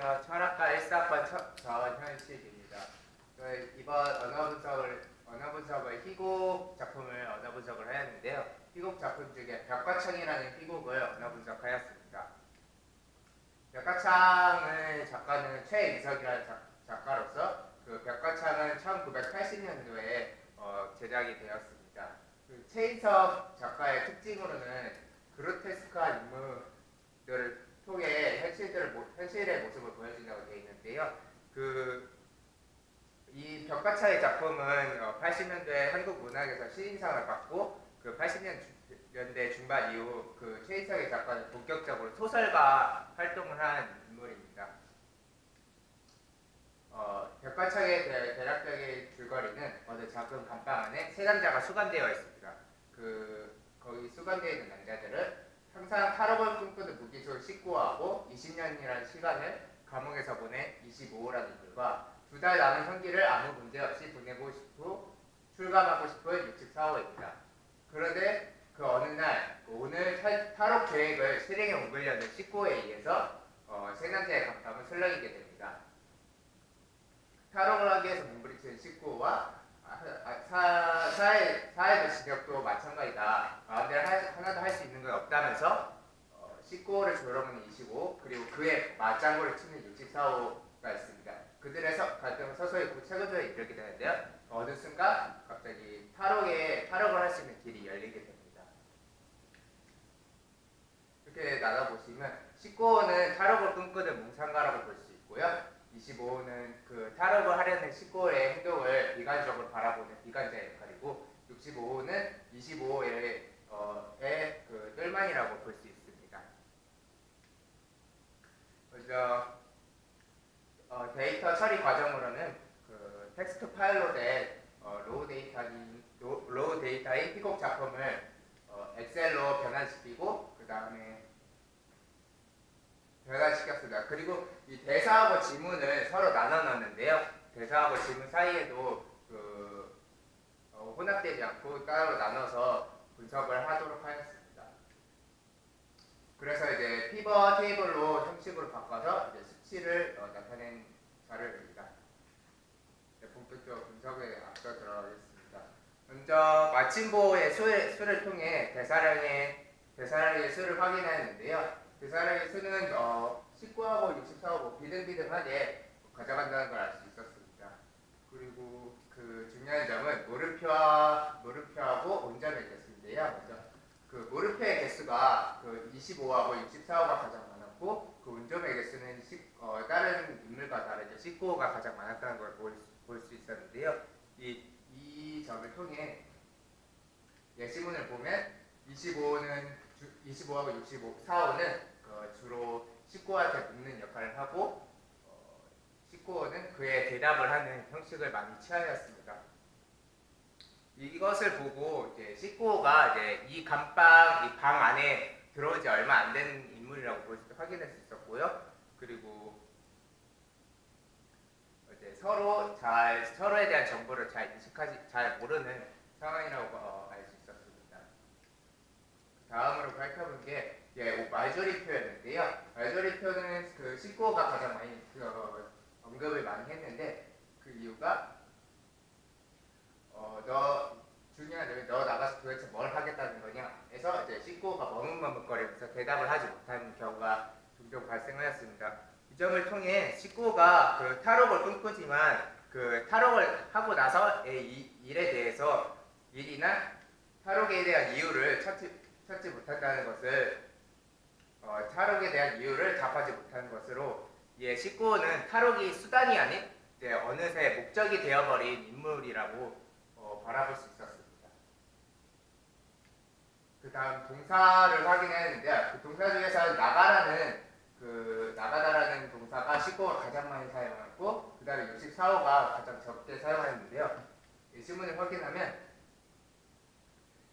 안녕하세요. 철학과 1사학번 저현식입니다. 저희 이번 언어 분석을 언어 분석을 희곡 작품을 언어 분석을 하였는데요. 희곡 작품 중에 벽과창이라는 희곡을 언어 분석하였습니다. 벽과창의 작가는 최인석이라는 작, 작가로서 그 벽과창은 1980년도에 어, 제작이 되었습니다. 그 최인석 작가의 특징으로는 그로테스크한 인물들을 통해 현실들을 모- 현실의 모습을 보여준다고 되어 있는데요. 그 이 벽가차의 작품은 어, 80년대 한국 문학에서 신인상을 받고 그 80년대 중반 이후 그 최인석의 작가는 본격적으로 소설가 활동을 한 인물입니다. 어, 대- 대략적인 줄거리는 어느 작은 감방 안에 세 남자가 수감되어 있습니다. 그 거기 수감되어 있는 남자들은 항상 탈옥을 꿈꾸는 무기술 19호하고 20년이라는 시간을 감옥에서 보낸 25호라는 인물과 두 달 남은 형기를 아무 문제 없이 보내고 싶고 출감하고 싶은 64호입니다. 그런데 그 어느 날 오늘 탈- 탈옥 계획을 실행에 옮기려는 19호에 의해서 어, 세 남자의 감방은 술렁이게 됩니다. 탈옥을 하기 위해서 몸부림치는 19호와 아, 아, 사, 사회, 사회도 진역도 마찬가지다. 마음대로 할- 하나도 할 수 있는 건 없다면서 어, 19호를 조롱하는 25호 그리고 그의 맞장구를 치는 64호가 있습니다. 그들의 서, 갈등은 서서히 구체적으로 이르게 되는데요. 어느 순간 갑자기 탈옥에 탈옥을 할 수 있는 길이 열리게 됩니다. 이렇게 나눠보시면 19호는 탈옥을 꿈꾸는 몽상가라고 볼 수 있고요. 25호는 그 탈옥을 하려는 19호의 행동을 비관적으로 바라보는 비관자의 역할이고 65호는 25호의 어, 의, 그 똘만이라고 볼 수 있습니다. 먼저 어, 데이터 처리 과정으로는 그 텍스트 파일로 된 어, 로우 데이터인 로, 로우 데이터의 희곡 작품을 어, 엑셀로 변환시키고 그 다음에 변환시켰습니다. 그리고 이 대사하고 지문을 서로 나눠 놨는데요. 대사하고 지문 사이에도 그 어, 혼합되지 않고 따로 나눠서 분석을 하도록 하였습니다. 그래서 이제 피벗 테이블로 형식으로 바꿔서 이제 수치를 어, 나타낸 자료입니다. 네, 본격적 분석에 앞서 들어가겠습니다. 먼저 마침보의 수를, 수를 통해 대사량의 대사량의 수를 확인했는데요. 대사량의 수는 어, 19하고 64하고 비등비등하게 가져간다는 걸 알 수 있었습니다. 그리고 그 중요한 점은 모르표와 모르표하고 온전의 개수인데요. 먼저 그 모르표의 개수가 그 25하고 64호가 가장 많았고 그 운점의 개수는 10, 어, 다른 인물과 다르게 19호가 가장 많았다는 걸 볼수 있었는데요. 이, 이 점을 통해 예시문을 보면 25호는 25하고 65, 4호는 그 주로 19호한테 묻는 역할을 하고 어, 19호는 그의 대답을 하는 형식을 많이 취하였습니다. 이것을 보고 이제 19호가 이제 이 감방 이 방 안에 들어오지 얼마 안 된 인물이라고 볼 수, 확인할 수 있었고요. 그리고 이제 서로 잘 서로에 대한 정보를 잘 인식하지 잘 모르는 상황이라고 어, 알수 있었습니다. 다음으로 밝혀본 게 예, 말조리표였는데요. 말조리표는 그 19호가 가장 많이 그, 어, 언급을 많이 했는데 그 이유가 어, 너 점이 너 나가서 도대체 뭘 하겠다는 거냐 해서 이제 19호가 머뭇머뭇거리면서 대답을 하지 못하는 경우가 종종 발생하였습니다. 이 점을 통해 19호가 그 탈옥을 꿈꾸지만 그 탈옥을 하고 나서의 이 일에 대해서 일이나 탈옥에 대한 이유를 찾지, 찾지 못한다는 것을 어, 탈옥에 대한 이유를 답하지 못하는 것으로 예, 19호는 탈옥이 수단이 아닌 이제 어느새 목적이 되어버린 인물이라고 어, 바라볼 수 있었습니다. 그 다음 동사를 확인했는데 그 동사 중에서 나가라는 그 나가다라는 동사가 19호가 가장 많이 사용했고 그 다음에 64호가 가장 적게 사용했는데요. 이 신문을 확인하면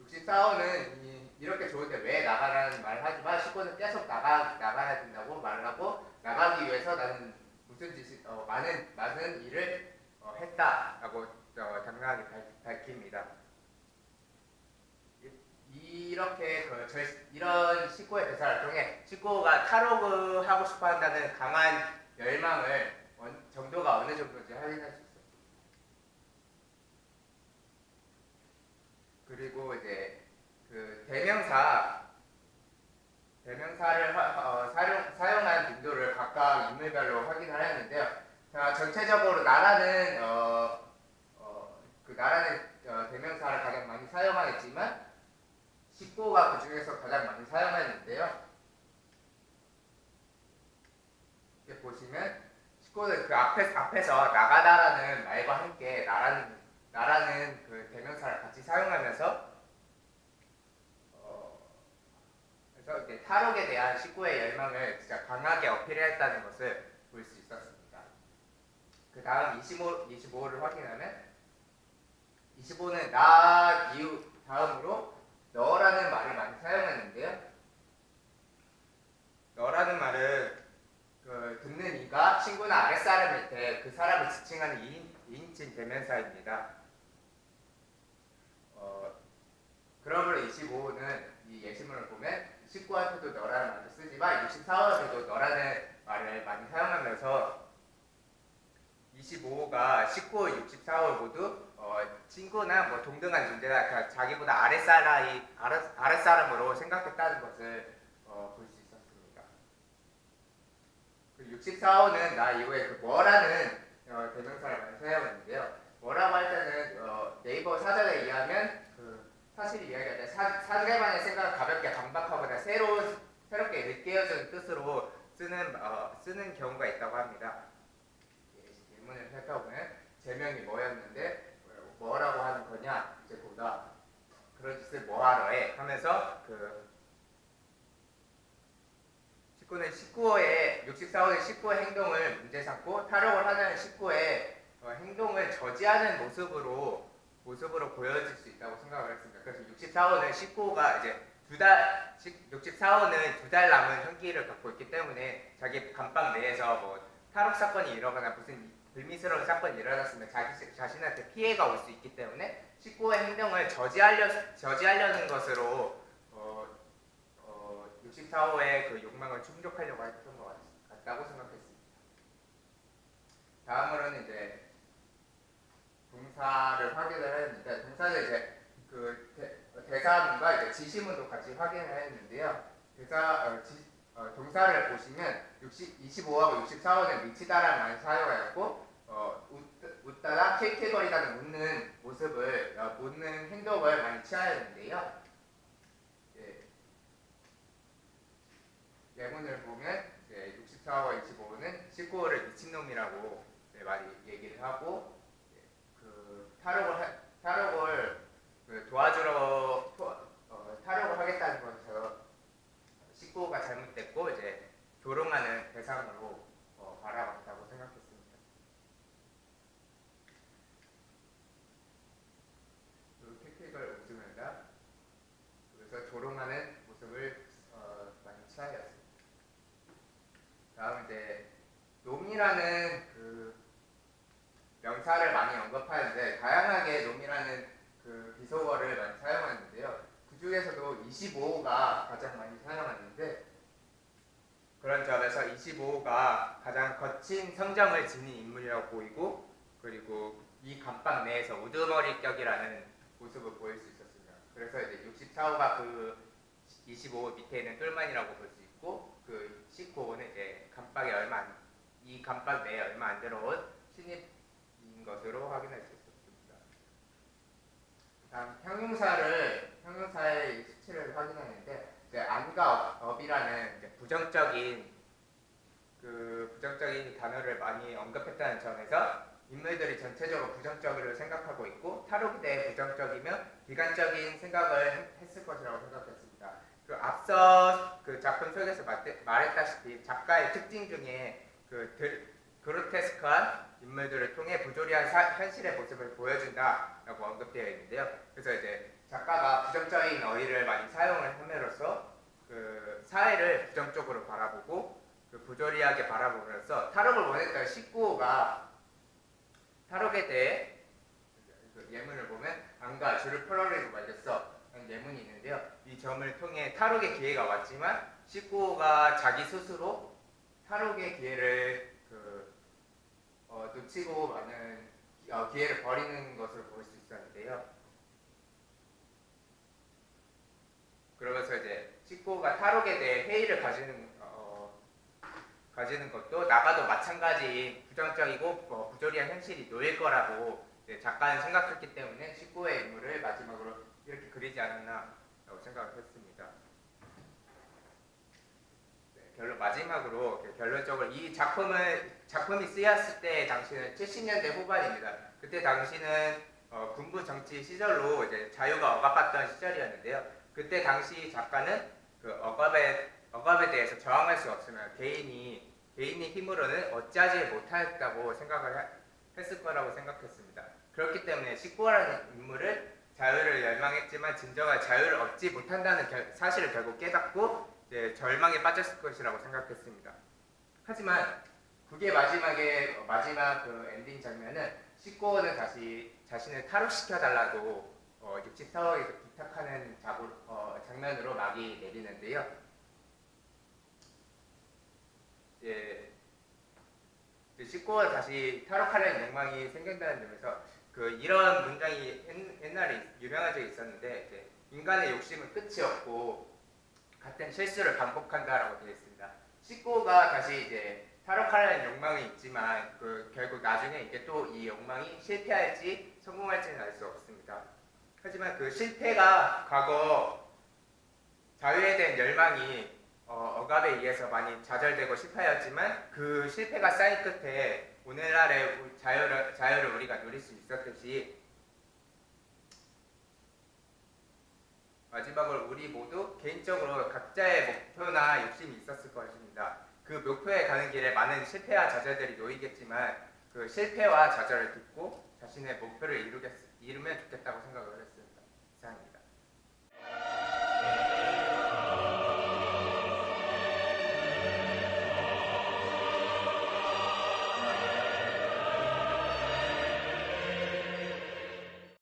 64호는 이, 이렇게 좋은데 왜 나가라는 말을 하지만 19호는 계속 나가 나가야 된다고 말을 하고 나가기 위해서 나는 무슨 짓이 어, 많은 많은 일을 어, 했다라고 어, 당당하게 밝, 밝힙니다. 이- 이렇게 그 절, 이런 19의 대사를 통해 19가 탈옥을 하고 싶어 한다는 강한 열망을 원- 정도가 어느 정도인지 확인할 수 있어요. 그리고 이제 그 대명사 대명사를 화- 어, 사용, 사용한 빈도를 각각 인물별로 확인을 했는데요. 자, 전체적으로 나라는 어, 어, 그 나라는 어, 대명사를 가장 많이 사용하겠지만 식구가 그 중에서 가장 많이 사용하는데요. 이렇게 보시면 식구는 그 앞에 앞에서 나가다라는 말과 함께 나라는 나라는 그 대명사를 같이 사용하면서 어, 그래서 이제 탈옥에 대한 식구의 열망을 진짜 강하게 어필했다는 것을 볼 수 있었습니다. 그 다음 25, 25를 확인하면 25는 나 이후 다음으로 너라는 말을 많이 사용했는데요. 너라는 말은 그 듣는 이가 친구나 아랫사람일 때 그 사람을 지칭하는 2인, 2인칭 대명사입니다. 어, 그러므로 25는 이 예시문을 보면 19한테도 너라는 말을 쓰지만 64한테도 너라는 말을 많이 사용하면서 25가 19, 64호 모두 어, 친구나 뭐 동등한 존재다. 자기보다 아랫사람이 아랫, 아랫사람으로 생각했다는 것을 어, 볼수 있었습니다. 그 64호는 나 이후에 그 뭐라는 어, 대명사를 많이 사용했는데요. 뭐라고 할 때는 어, 네이버 사전에 의하면 그 사실 이야기할 때 사, 상대방의 생각을 가볍게 반박하거나 새로 새롭게 일깨워주는 뜻으로 쓰는 어, 쓰는 경우가 있다고 합니다. 예, 예문을 살펴보면 제명이 뭐였는데 뭐라고 하는 거냐? 이제 보다. 그런 짓을 뭐하러 해 하면서 그 19는 19호의 64호의 19의 행동을 문제 삼고 탈옥을 하는 19의 어, 행동을 저지하는 모습으로 모습으로 보여질 수 있다고 생각을 했습니다. 그래서 64호는 19호가 이제 두 달, 64호는 두 달 남은 형기를 갖고 있기 때문에 자기 감방 내에서 뭐 탈옥 사건이 일어나거나 무슨 불미스러운 사건이 일어났으면 자기 자신한테 피해가 올 수 있기 때문에 19호의 행동을 저지하려 저지하려는 것으로 어, 어, 64호의 그 욕망을 충족하려고 했던 것 같- 같다고 생각했습니다. 다음으로는 이제 동사를 확인을 했는데 동사는 이제 그 대, 대사문과 이제 지시문도 같이 확인을 했는데요. 대사 어, 지, 어, 동사를 보시면 60, 25하고 64호는 미치다라는 사용하였고 어, 웃, 웃다가 킬킬거리다는 웃는 모습을 어, 웃는 행동을 많이 취하였는데요. 예. 예문을 보면 예, 64와 25는 19호를 미친놈이라고 네, 많이 얘기를 하고 예, 그 탈옥을 하, 탈옥을 그 도와주러 토- 어, 탈옥을 하겠다는 것에서 19호가 잘못됐고 이제 조롱하는 대상으로 어, 바라봤다고 생각했습니다. 그 킥킥을 웃으면서 그래서 조롱하는 모습을 어, 많이 취하였습니다. 다음 이제 놈이라는 그 명사를 많이 언급하는데 다양하게 놈이라는 그 비속어를 많이 사용하는데요. 그 중에서도 25호가 가장 많이 사용하는데 그런 점에서 25호가 가장 거친 성정을 지닌 인물이라고 보이고 그리고 이 감방 내에서 우두머리격이라는 모습을 보일 수 있었습니다. 그래서 이제 64호가 그 25호 밑에 있는 똘만이라고 볼 수 있고 그 19호는 이제 감방에 얼마 안, 이 감방 내에 얼마 안 들어온 신입인 것으로 확인할 수 있었습니다. 다음 형용사를 형용사의 수치를 확인하는데 이제 안과 업이라는 이제 부정적인 그 부정적인 단어를 많이 언급했다는 점에서 인물들이 전체적으로 부정적으로 생각하고 있고 탈옥에 대해 부정적이며 비관적인 생각을 했- 했을 것이라고 생각했습니다. 그 앞서 그 작품 말때- 말했다시피 작가의 특징 중에 그 드, 그로테스크한 인물들을 통해 부조리한 사- 현실의 모습을 보여준다라고 언급되어 있는데요. 그래서 이제 작가가 부정적인 어휘를 많이 사용을 함으로써 그 사회를 부정적으로 바라보고 그 부조리하게 바라보면서 탈옥을 원했던 19호가 탈옥에 대해 그 예문을 보면 안가 줄을 풀어내고 말겠어 하는 예문이 있는데요. 이 점을 통해 탈옥의 기회가 왔지만 19호가 자기 스스로 탈옥의 기회를 그 어, 놓치고 많은 기- 어, 기회를 버리는 것으로 볼수 있었는데요. 그러면서 이제 식구가 탈옥에 대해 회의를 가지는 어, 가지는 것도 나가도 마찬가지 부정적이고 뭐 부조리한 현실이 놓일 거라고 작가는 생각했기 때문에 식구의 인물을 마지막으로 이렇게 그리지 않았나라고 생각을 했습니다. 네, 결론 마지막으로 결론적으로 이 작품을 작품이 쓰였을 때 당시는 70년대 후반입니다. 그때 당시는 어, 군부 정치 시절로 이제 자유가 억압받던 시절이었는데요. 그때 당시 작가는 그 억압에 억압에 대해서 저항할 수 없으면 개인이 개인의 힘으로는 어찌하지 못하였다고 생각을 하- 했을 거라고 생각했습니다. 그렇기 때문에 식구라는 인물을 자유를 열망했지만 진정한 자유를 얻지 못한다는 결- 사실을 결국 깨닫고 이제 절망에 빠졌을 것이라고 생각했습니다. 하지만 그게 마지막에 어, 마지막 그 엔딩 장면은 식구는 다시 자신을 탈옥시켜 달라고 어, 64억에서 부탁하는 자고, 어, 장면으로 막이 내리는데요. 예, 식구가 다시 탈옥하려는 욕망이 생긴다는 점에서 그 이런 문장이 옛- 옛날에 유명한 적이 있었는데 인간의 욕심은 끝이 없고 같은 실수를 반복한다라고 되어 있습니다. 식구가 다시 이제 탈옥하려는 욕망이 있지만 그 결국 나중에 이게 또 이 욕망이 실패할지 성공할지는 알 수 없습니다. 하지만 그 실패가 과거 자유에 대한 열망이 어, 억압에 의해서 많이 좌절되고 실패하였지만 그 실패가 쌓인 끝에 오늘날의 자유를, 자유를 우리가 누릴 수 있었듯이 마지막으로 우리 모두 개인적으로 각자의 목표나 욕심이 있었을 것입니다. 그 목표에 가는 길에 많은 실패와 좌절들이 놓이겠지만 그 실패와 좌절을 딛고 자신의 목표를 이루겠, 이루면 좋겠다고 생각을 했습니다. 이상입니다.